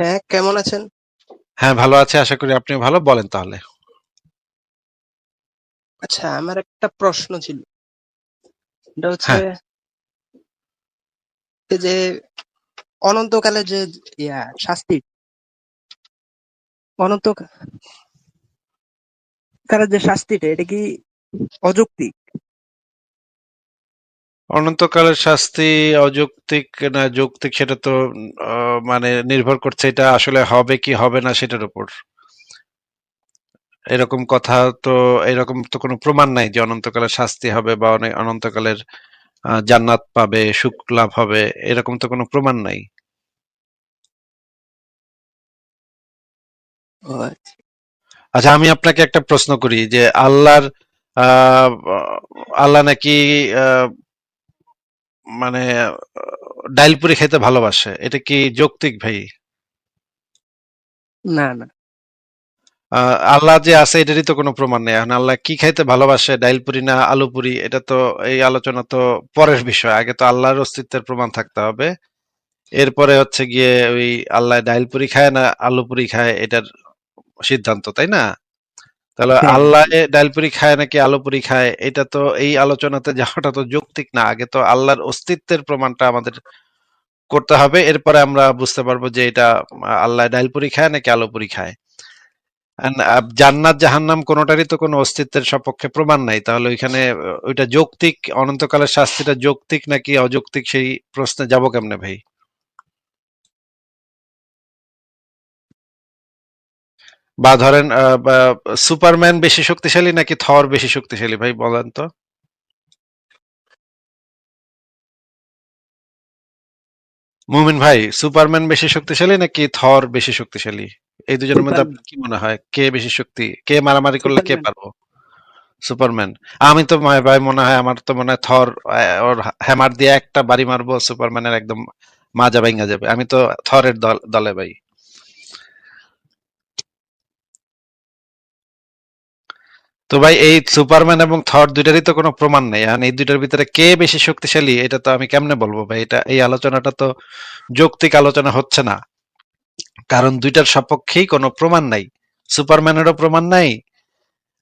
হ্যাঁ কেমন আছেন? হ্যাঁ ভালো আছে আশা করি আপনি ভালো। বলেন তাহলে। আচ্ছা আমার একটা প্রশ্ন ছিল। এটা হচ্ছে হ্যাঁ। এই যে অনন্তকালে যে ইয়া শাস্তি অনন্ত কালের যে শাস্তিটা এটা কি অযৌক্তিক? অনন্তকালের শাস্তি অযৌক্তিক না যৌক্তিক সেটা তো মানে নির্ভর করছে এটা আসলে হবে কি হবে না সেটার উপর এরকম কথা তো এরকম তো কোনো প্রমাণ নাই যে অনন্তকালের শাস্তি হবে বা অনে- অনন্তকালের জান্নাত পাবে সুখ লাভ হবে এরকম তো কোনো প্রমাণ নাই আচ্ছা। আচ্ছা আমি আপনাকে একটা প্রশ্ন করি যে আল্লাহর আহ, আল্লাহ নাকি আহ, মানে ডাইল পুরি খেতে ভালোবাসে। এটা কি যৌক্তিক ভাই? না না। আল্লাহ যে আছে এটারই তো কোনো প্রমাণ নেই। এখন আল্লাহ কি খাইতে ভালোবাসে ডাইল পুরি না আলু পুরি? এটা তো এই আলোচনা তো পরের বিষয়। আগে তো আল্লাহর অস্তিত্বের প্রমাণ থাকতে হবে। এরপরে হচ্ছে গিয়ে ওই আল্লাহ ডাইল পুরি খায় না আলু পুরি খায় এটার সিদ্ধান্ত তাই না? তাহলে হ্যাঁ। আল্লাহ ডাইল পুরি খায় নাকি আলু পুরি খায়? এটা তো এই আলোচনাতে যাওয়াটা তো যৌক্তিক না। আগে তো আল্লাহর অস্তিত্বের প্রমাণটা আমাদের করতে হবে। এরপরে আমরা বুঝতে পারব যে এটা আল্লাহ ডাইল পুরি খায় নাকি আলু পুরি খায়। জান্নাত জাহান্নাম কোনোটারই তো কোনো অস্তিত্বের সপক্ষে প্রমাণ নাই। তাহলে ওইখানে ওইটা যৌক্তিক? অনন্তকালের শাস্তিটা যৌক্তিক নাকি অযৌক্তিক? সেই প্রশ্নে যাব কেমনে ভাই? বা ধরেন সুপারম্যান বেশি শক্তিশালী নাকি থর বেশি শক্তিশালী ভাই বলেন তো। মুমিন ভাই সুপারম্যান বেশি শক্তিশালী নাকি থর বেশি শক্তিশালী? এই দুজনের মধ্যে আপনার কি মনে হয়? কে বেশি শক্তি কে মারামারি করলে কে পারব? সুপারম্যান। আমি তো ভাই মনে হয় আমার তো মনে হয় থর ওর হ্যামার দিয়ে একটা বাড়ি মারবো সুপারম্যানের একদম মাজা ভাঙা যাবে। আমি তো থরের দল দলে ভাই। তো ভাই, এই সুপারম্যান এবং থর দুইটারই তো কোনো প্রমাণ নেই। এখন এই দুইটার ভিতরে কে বেশি শক্তিশালী, এটা তো আমি কেমনে বলব ভাই? এটা, এই আলোচনাটা তো যৌক্তিক আলোচনা হচ্ছে না। কারণ দুইটার সপক্ষেই কোনো প্রমাণ নাই। সুপারম্যানেরও প্রমাণ নাই,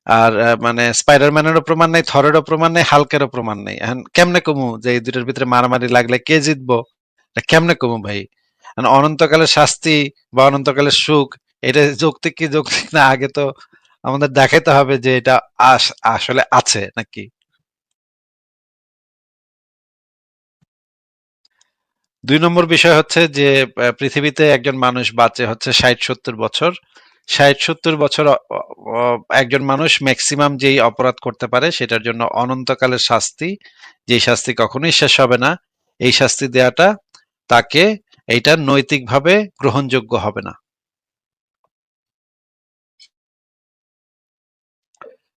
আর মানে স্পাইডারম্যানেরও প্রমাণ নাই, থরেরও প্রমাণ নাই, হালকেরও প্রমাণ নাই। এখন কেমনে কমু যে এই দুইটার ভিতরে মারামারি লাগলে কে জিতবো? কেমনে কমু ভাই? অনন্তকালের শাস্তি বা অনন্তকালের সুখ, এটা যৌক্তিক কি যৌক্তিক না? আগে তো আমাদের দেখাইতে হবে যে এটা আসলে আছে নাকি। দুই নম্বর বিষয় হচ্ছে যে পৃথিবীতে একজন মানুষ বাঁচে হচ্ছে ষাট সত্তর বছর। ষাট সত্তর বছর একজন মানুষ ম্যাক্সিমাম যেই অপরাধ করতে পারে সেটার জন্য অনন্তকালের শাস্তি। যেই শাস্তি কখনোই শেষ হবে না। এই শাস্তি দেওয়াটা তাকে এইটা নৈতিকভাবে গ্রহণযোগ্য হবে না।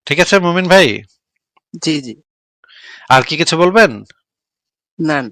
ঠিক আছে মুমিন ভাই? জি জি। আর কি কিছু বলবেন? না না।